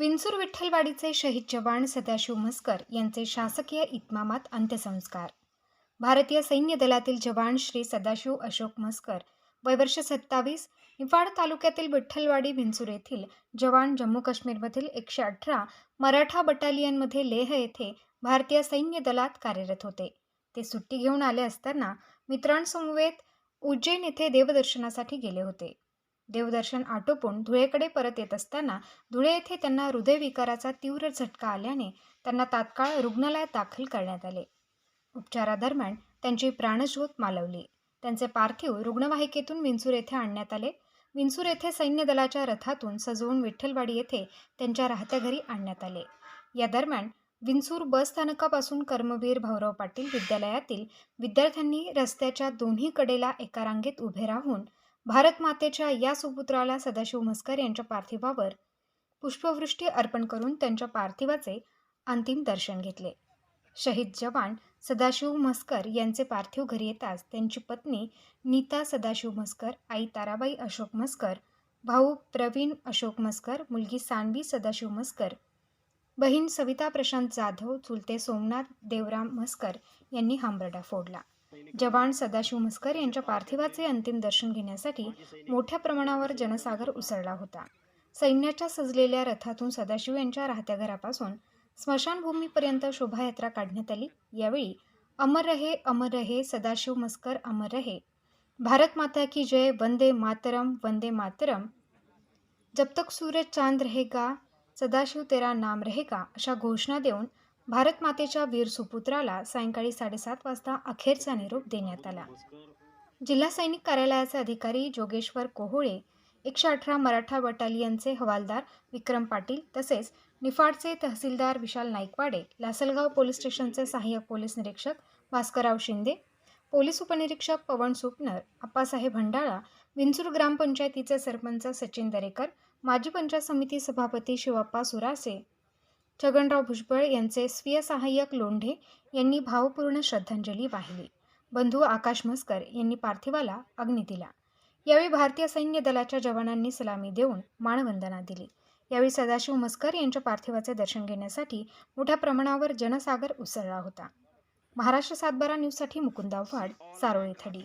विंचूर विठ्ठलवाडीचे शहीद जवान सदाशिव मस्कर यांचे शासकीय इतमामात अंत्यसंस्कार. भारतीय सैन्य दलातील जवान श्री सदाशिव अशोक मस्कर वयवर्ष सत्तावीस निफाड तालुक्यातील विठ्ठलवाडी विंचूर येथील जवान जम्मू काश्मीरमधील एकशे अठरा मराठा बटालियनमध्ये लेह येथे भारतीय सैन्य दलात कार्यरत होते. ते सुट्टी घेऊन आले असताना मित्रांसमवेत उज्जैन येथे देवदर्शनासाठी गेले होते. देवदर्शन आटोपून धुळेकडे परत येत असताना धुळे येथे त्यांना हृदयविकाराचा तीव्र झटका आल्याने त्यांना तात्काळ रुग्णालयात दाखल करण्यात आले. उपचारादरम्यान त्यांची प्राणज्योत मालवली. त्यांचे पार्थिव रुग्णवाहिकेतून विंचूर येथे आणण्यात आले. विंचूर येथे सैन्य दलाच्या रथातून सजवून विठ्ठलवाडी येथे त्यांच्या राहत्या घरी आणण्यात आले. या दरम्यान विंचूर बस स्थानकापासून कर्मवीर भाऊराव पाटील विद्यालयातील विद्यार्थ्यांनी रस्त्याच्या दोन्ही कडेला एका रांगेत उभे राहून भारत मातेच्या या सुपुत्राला सदाशिव मस्कर यांच्या पार्थिवावर पुष्पवृष्टी अर्पण करून त्यांच्या पार्थिवाचे अंतिम दर्शन घेतले. शहीद जवान सदाशिव मस्कर यांचे पार्थिव घरी येताच त्यांची पत्नी नीता सदाशिव मस्कर आई ताराबाई अशोक मस्कर भाऊ प्रवीण अशोक मस्कर मुलगी सानवी सदाशिव मस्कर बहीण सविता प्रशांत जाधव चुलते सोमनाथ देवराम मस्कर यांनी हांबरडा फोडला. जवान सदाशिव मस्कर यांच्या पार्थिवाचे अंतिम दर्शन घेण्यासाठी मोठ्या प्रमाणावर जनसागर उसळला होता. सैन्याच्या सजलेल्या रथातून सदाशिव यांच्या राहत्या घरापासून स्मशानभूमीपर्यंत शोभायात्रा काढण्यात आली. यावेळी अमर रहे अमर रहे सदाशिव मस्कर अमर रहे. भारत माता की जय वंदे मातरम वंदे मातरम. जब तक सूरज चांद रहेगा सदाशिव तेरा नाम रहेगा अशा घोषणा देऊन भारत मातेच्या वीर सुपुत्राला सायंकाळी साडेसात वाजता अखेरचा निरोप देण्यात आला. जिल्हा सैनिक कार्यालयाचे अधिकारी जोगेश्वर कोहोळे एकशे अठरा मराठा बटालियनचे हवालदार विक्रम पाटील तसेच निफाडचे तहसीलदार विशाल नाईकवाडे लासलगाव पोलीस स्टेशनचे सहाय्यक पोलीस निरीक्षक भास्करराव शिंदे पोलीस उपनिरीक्षक पवन सुपनर आप्पासाहेब भंडाळा विंचूर ग्रामपंचायतीचे सरपंच सचिन दरेकर माजी पंचायत समिती सभापती शिवप्पा सुरासे छगनराव भुजबळ यांचे स्वीय सहाय्यक लोंढे यांनी भावपूर्ण श्रद्धांजली वाहिली. बंधू आकाश मस्कर यांनी पार्थिवाला अग्नी दिला. यावेळी भारतीय सैन्य दलाच्या जवानांनी सलामी देऊन मानवंदना दिली. यावेळी सदाशिव मस्कर यांच्या पार्थिवाचे दर्शन घेण्यासाठी मोठ्या प्रमाणावर जनसागर उसळला होता. महाराष्ट्र सातबारा न्यूजसाठी मुकुंद आव्हाड सारोळी थडी.